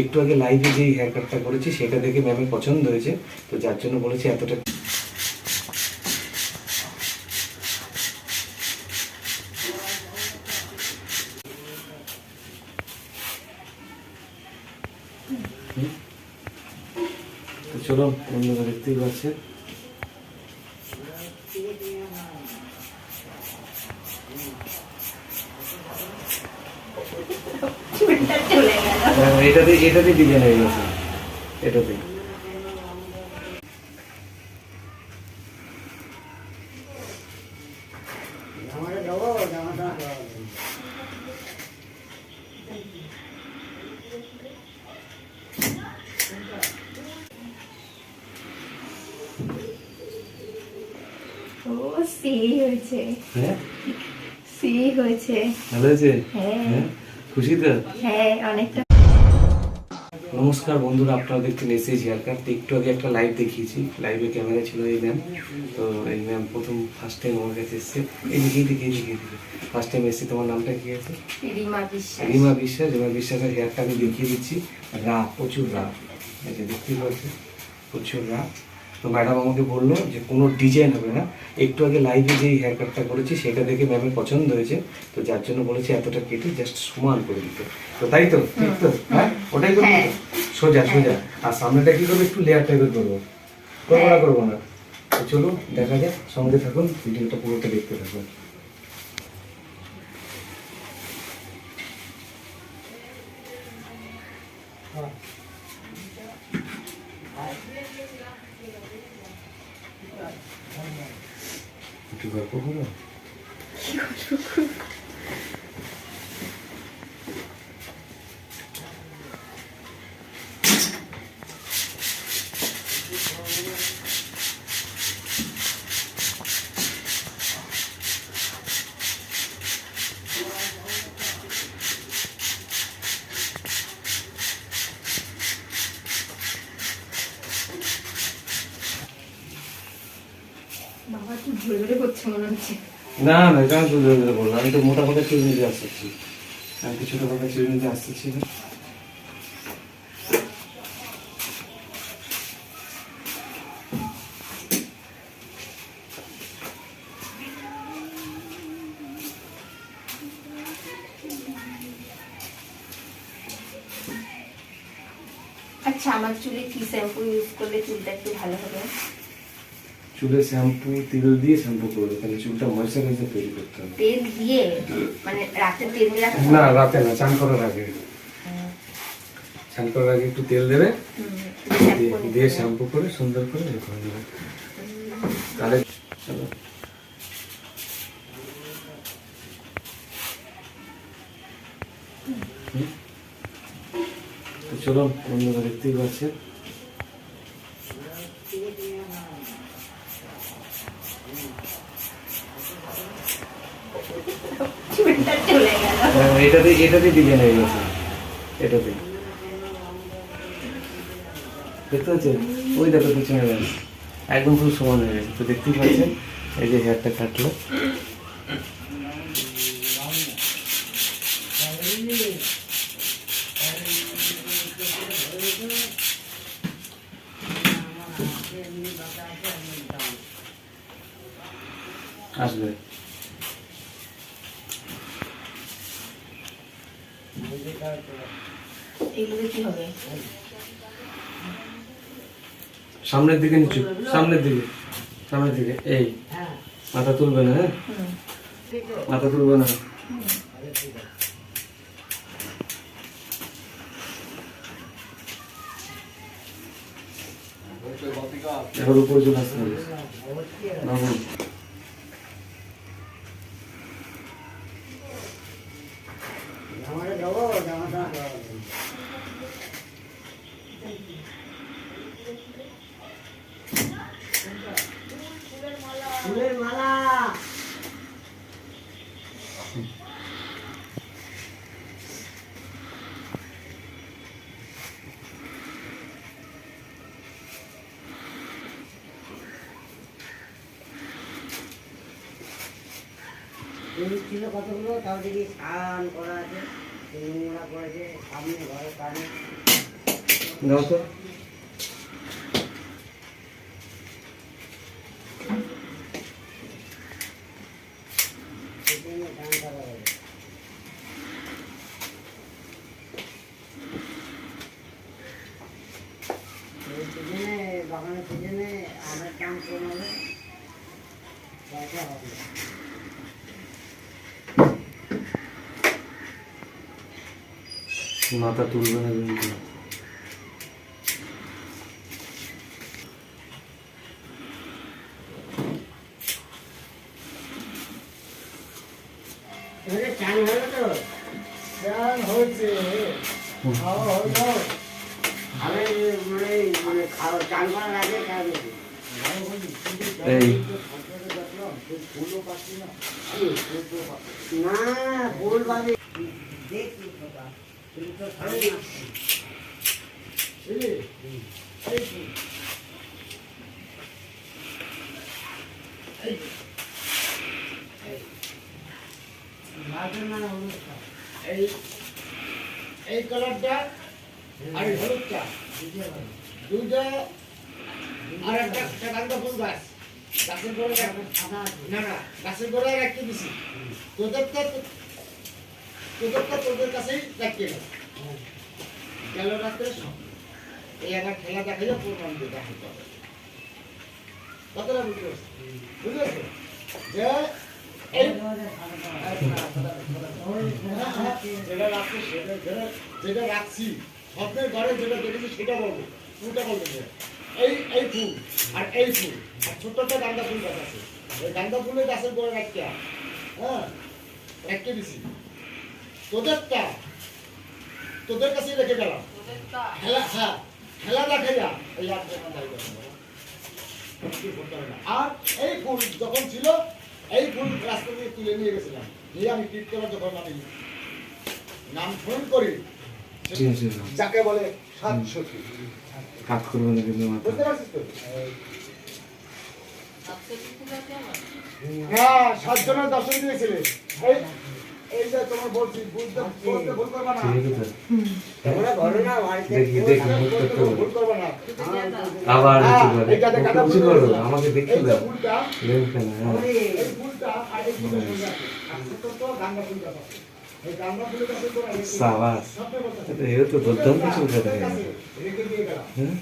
একটু আগে লাইভে যেই হেয়ার কাটটা করেছি, সেটা দেখে ম্যামের পছন্দ হয়েছে। তো যার জন্য বলেছি এতটা চলো দেখতেই পাচ্ছে চুলটা চলে গেল হ্যাঁ, এটাতে এটাতে ডিজাইন হয়ে গেছে। এটাতে ও সি হয়েছে। হ্যাঁ? হয়েছে। ভালো হ্যাঁ। হ্যাঁ? খুশি তো? হ্যাঁ অনেকটা নমস্কার বন্ধুরা আপনারা দেখছেন এসএস হেয়ার কাট একটু আগে একটা লাইভ দেখিয়েছি। লাইভে ক্যামেরা ছিল এই ম্যাম তো এই ম্যাম প্রথম ফার্স্ট টাইম আমার কাছে এসছে। এই দিকে দিকে এই দিকে ফার্স্ট টাইম এসছে তোমার নামটা কি আছে? রিমা বিশ্বাস। রিমা বিশ্বাস। রিমা বিশ্বাসের হেয়ারটা আমি দেখিয়ে দিচ্ছি। রা প্রচুর রা দেখতে পাচ্ছি প্রচুর রা তো ম্যাডাম আমাকে বলল যে কোনো ডিজাইন হবে না। একটু আগে লাইভে যেই হেয়ার কাটটা করেছি সেটা দেখে ম্যামের পছন্দ হয়েছে। তো যার জন্য বলেছি এতটা কেটে জাস্ট সমান করে দিতে। তো তাই তো? ঠিক তো? হ্যাঁ? ওটাই করব? হ্যাঁ। সোজা সোজা। আর সামনেটা কি করব? একটু লেয়ার টাইপের করব। করব না করব না। তো চলো দেখা যাক। সঙ্গে থাকুন ভিডিওটা পুরোটা দেখতে থাকুন। একটু গল্প করো বাবা কি করছে মনে হচ্ছে। না না পেরে বললাম। আমি তো মোটা চুল নিতে আসতেছি। আমি কি ছোট কথা চুল নিতে আসতেছি। না আচ্ছা আমার চুলে কি শ্যাম্পু ইউজ করলে চুলটা একটু ভালো হবে? চুলে শ্যাম্পু তেল দিয়ে শ্যাম্পু করবে তাহলে চুলটা ময়শ্চারাইজার তৈরি করতে হবে। তেল দিয়ে? মানে রাতে তেল রাখতে না? রাতে না চান করার আগে। চান করার আগে একটু তেল দেবে। দিয়ে- শ্যাম্পু করে। সুন্দর করে করে দেবে তাহলে চলো। তো চলো বন্ধুরা দেখতেই পাচ্ছে চুলটা চলে গেল হ্যাঁ, ডিজাইন হয়ে পিছনে গেছে একদম খুব সমান হয়ে গেছে। তো দেখতেই পাচ্ছেন, এই যে হেয়ারটা কাটলো। আসবে। সামনের দিকে নিচু সামনের দিকে সামনের দিকে এই মাথা তুলবে না হ্যাঁ? মাথা তুলবে না। এবার উপর চলে আসতে হবে। ফুলের মালা। ছিল কতগুলো তাও দেখি স্নান করা আছে নোংরা করেছে সামনে ঘরের কানে দাও তো সেজন্য গানটা বাজাবে। এই সিজনে বাগানের সিজনে আমের দাম কমাবে পয়সা হবে না। মাথা তুলবে না কিন্তু এবারে চান হলো তো চান হয়েছে খাওয়া হলো আমি মানে মানে খাওয়া চান করার আগে চান হয়েছে? এই। না ফুল বাদে দেখি না এই কালারটা আর হলুদটা দুইটা আর একটা একটা ফুল গাছ গাছের গোড়ায় না না গাছের গোড়ায় রাখতে দিছি তোদেরটা তো- তোদেরটা তোদের কাছেই রাখিয়ে গেল গেল রাত্রে এই আবার খেলা দেখাইলে প্রমাণ দিয়ে দেখাতে হবে কতটা বুঝতে পারছ? যে যেটা রাখছি স্বপ্নের ঘরে যেটা দেখেছি সেটা বলব। ফুলটা বলব এই এই ফুল আর এই ফুল। আর ছোট্ট একটা গান্দা ফুল গাছ আছে। ওই গান্দা ফুলের গাছের গোড়ে রাখতে হ্যাঁ। রাখতে দিছি তোদেরটা তোদের কাছেই রেখে গেলাম। খেলা হ্যাঁ খেলা দেখে যা এই আর। কিছু এই ফুল যখন ছিল এই ফুল রাস্তা দিয়ে তুলে নিয়ে গেছিলাম। নিয়ে আমি কীর্তনা যখন আমি নাম ফোন করি যাকে বলে সাত সখী। কাজ করবে না কিন্তু বুঝতে পারছিস তো? হ্যাঁ সাতজনের দর্শন দিয়েছিলে। আবার হ্যাঁ, একটু করে আমাকে দেখতে দাও। হ্যাঁ। রেখে- সাবাস। এটা তো দুর্দান্ত চুল কাটা রেখে গেছে রেখে দিয়ে গেলাম। হ্যাঁ?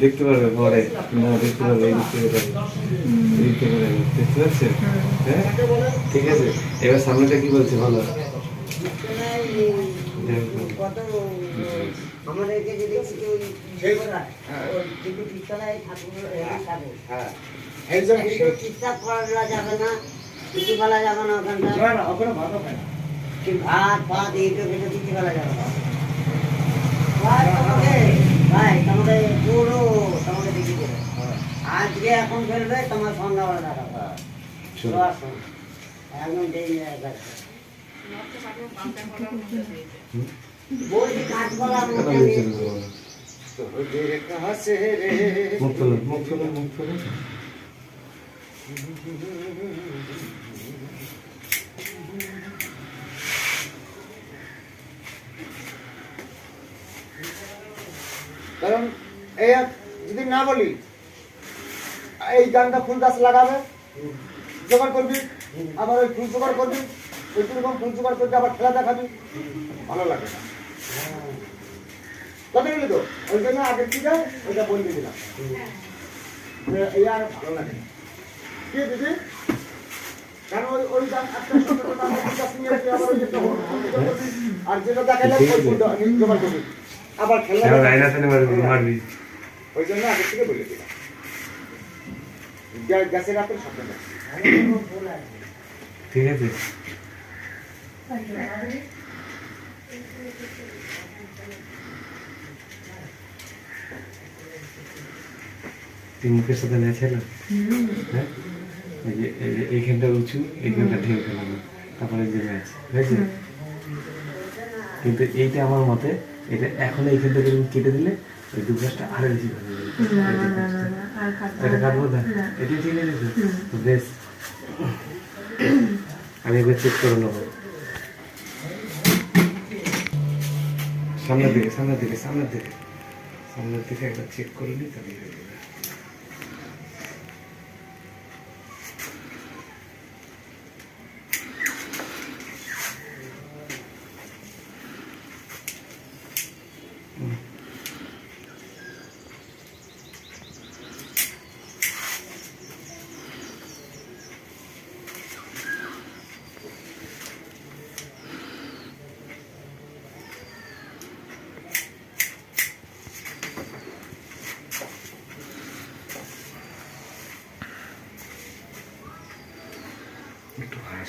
দেখতে পারবে পরে। না দেখতে পারবে এই দেখতে পারবে দেখতে পারবে দেখতে পাচ্ছেন হ্যাঁ? ঠিক আছে। এবার সামনেটা কি বলছে ভালো হ্যাঁ। হ্যাঁ। চিৎকার করা যাবে না কিছু বলা যাবে না ওখানটা। হয় ভাত ভাত এইটা কিছু বলা যাবে না। আজকে এখন ফেলবে তোমার সন্ধ্যাবেলা সময়। একদম জায়গায় বলছি কাঁচকলা। তোদের কাছে রে। মুখ তোলো মুখ তোলো মুখ তোলো কারণ এই যদি না বলি গানটা ফুল গাছ লাগাবে। জোগাড় করবি আবার ওই ফুল জোগাড় করবি ওই রকম ফুল জোগাড় করবি আবার খেলা দেখাবি। ভালো লাগে না। কথা বলি তো? ওই জন্য আগে কি যায় ওইটা বলে দিলাম এই আর ভালো লাগে না। কি দিদি? কারণ ওই ওই একটা ছোট ছোট গাছ নিয়ে আবার ওই একটা ফুল আর যেটা দেখালে ওই ফুলটা জোগাড় করবি। আবার খেলা মারবি। ওই জন্য আগে থেকে বলে দিলাম। গ্যাসের না ঠিক আছে। তুই মুখের সাথে নেছিল হ্যাঁ? এই যে এই যে এইখানটা উঁচু এইখানটা ঢেউ ফেলানো তারপরে যে ম্যাচ হয়েছে? কিন্তু এইটা আমার মতে এটা এখন এইখান থেকে কেটে দিলে ওই দু গাছটা আরও বেশি ভালো এটা কাটবো না এটি ঠিক আছে তো? বেশ। আমি একবার চেক করে নেব। সামনের দিকে সামনের দিকে সামনের দিকে। সামনের দিকে একবার চেক করে নিই তাহলে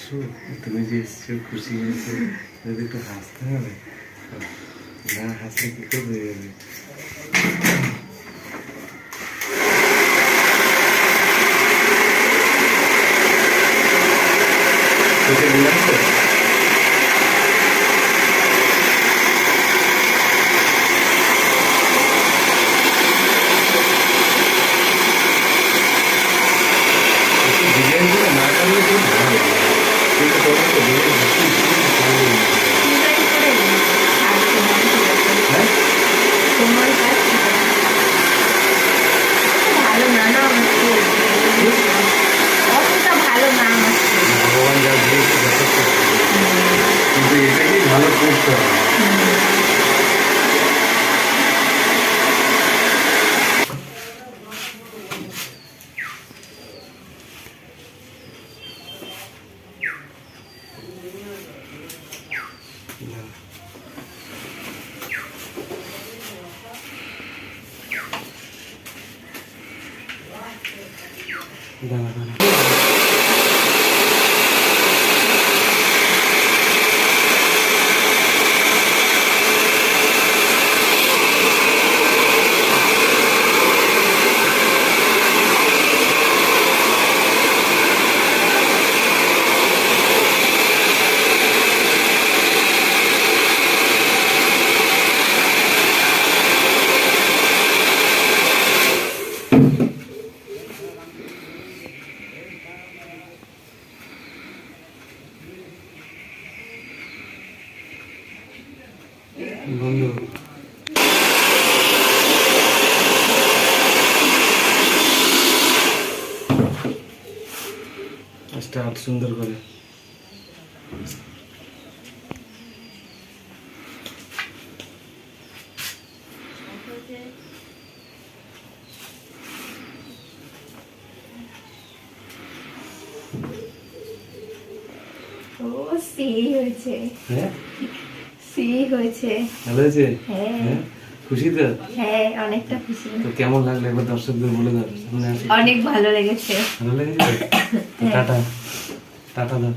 হাসো তুমি যে এসছো, খুশি হয়েছো যদি একটু হাসতে হবে। না হাসলে কি করে Thank যাবে চোখে দিলাম তো ডিজাইন করে না করলে খুব ভালো লাগে কিন্তু তোমার তো ডিজাইন বেশি ডিজাইন করে নিই। আর তোমার কি আছে? হ্যাঁ তোমার কাজ কি আছে? ভালো না না আমার চুল। অতটা ভালো না আমার চুল। ভগবান যা দিয়েছে যথেষ্ট কিন্তু এটাকেই ভালো করতে হবে না। দাঁড়া দাঁড়া বন্ধু। স্টার্ট সুন্দর করে। ও সেই হয়েছে। হ্যাঁ? সেই হয়েছে। ভালো হয়েছে? হ্যাঁ। হ্যাঁ? খুশি তো? হ্যাঁ অনেকটা খুশি। তো কেমন লাগল একবার দর্শকদের বলে দাও অনেক ভালো লেগেছে। ভালো লেগেছে? টাটা। টাটা দাও।